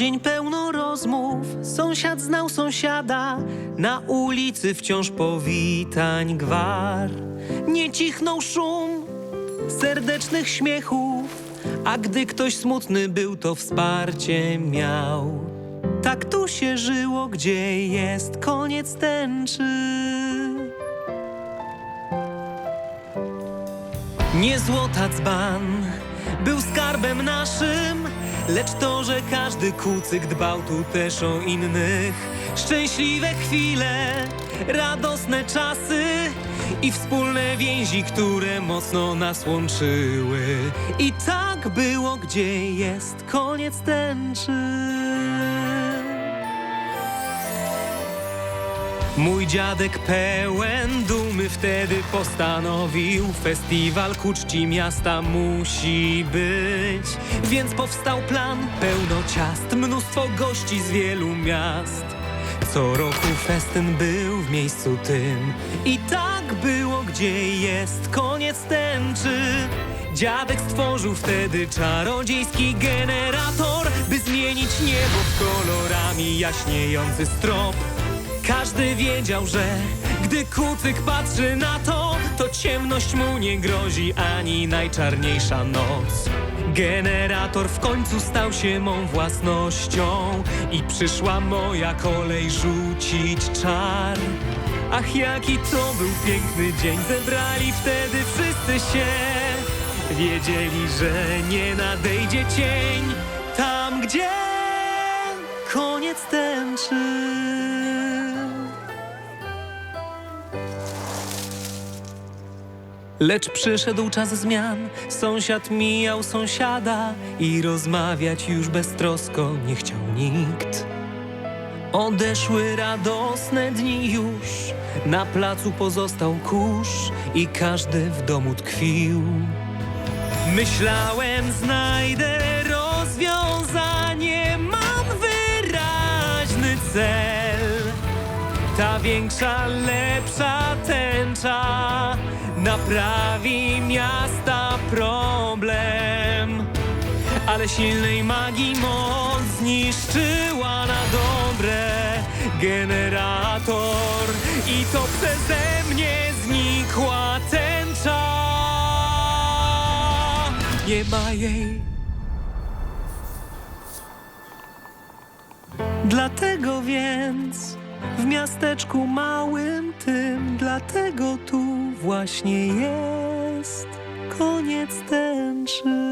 dzień pełno rozmów, sąsiad znał sąsiada, na ulicy wciąż powitań gwar. Nie cichnął szum serdecznych śmiechów, a gdy ktoś smutny był, to wsparcie miał. Tak tu się żyło, gdzie jest koniec tęczy. Nie złota dzban był skarbem naszym, lecz to, że każdy kucyk dbał tu też o innych. Szczęśliwe chwile, radosne czasy i wspólne więzi, które mocno nas łączyły. I tak było, gdzie jest koniec tęczy. Mój dziadek pełen dumy wtedy postanowił Festiwal ku czci miasta musi być. Więc powstał plan, pełno ciast, mnóstwo gości z wielu miast. Co roku festyn był w miejscu tym I tak było, gdzie jest koniec tęczy Dziadek stworzył wtedy czarodziejski generator By zmienić niebo w kolorami jaśniejący strop każdy wiedział, że gdy kucyk patrzy na to, to ciemność mu nie grozi ani najczarniejsza noc. Generator w końcu stał się mą własnością i przyszła moja kolej rzucić czar. Ach, jaki to był piękny dzień, zebrali wtedy wszyscy się. Wiedzieli, że nie nadejdzie cień tam, gdzie koniec tęczy. Lecz przyszedł czas zmian, sąsiad mijał sąsiada i rozmawiać już beztrosko nie chciał nikt. Odeszły radosne dni już, na placu pozostał kurz i każdy w domu tkwił. Myślałem, znajdę rozwiązanie, mam wyraźny cel. Ta większa, lepsza tęcza naprawi miasta problem. Ale silnej magii moc zniszczyła na dobre generator i to przeze mnie znikła tęcza. Nie ma jej. Dlatego więc w miasteczku małym tym, dlatego tu właśnie jest koniec tęczy.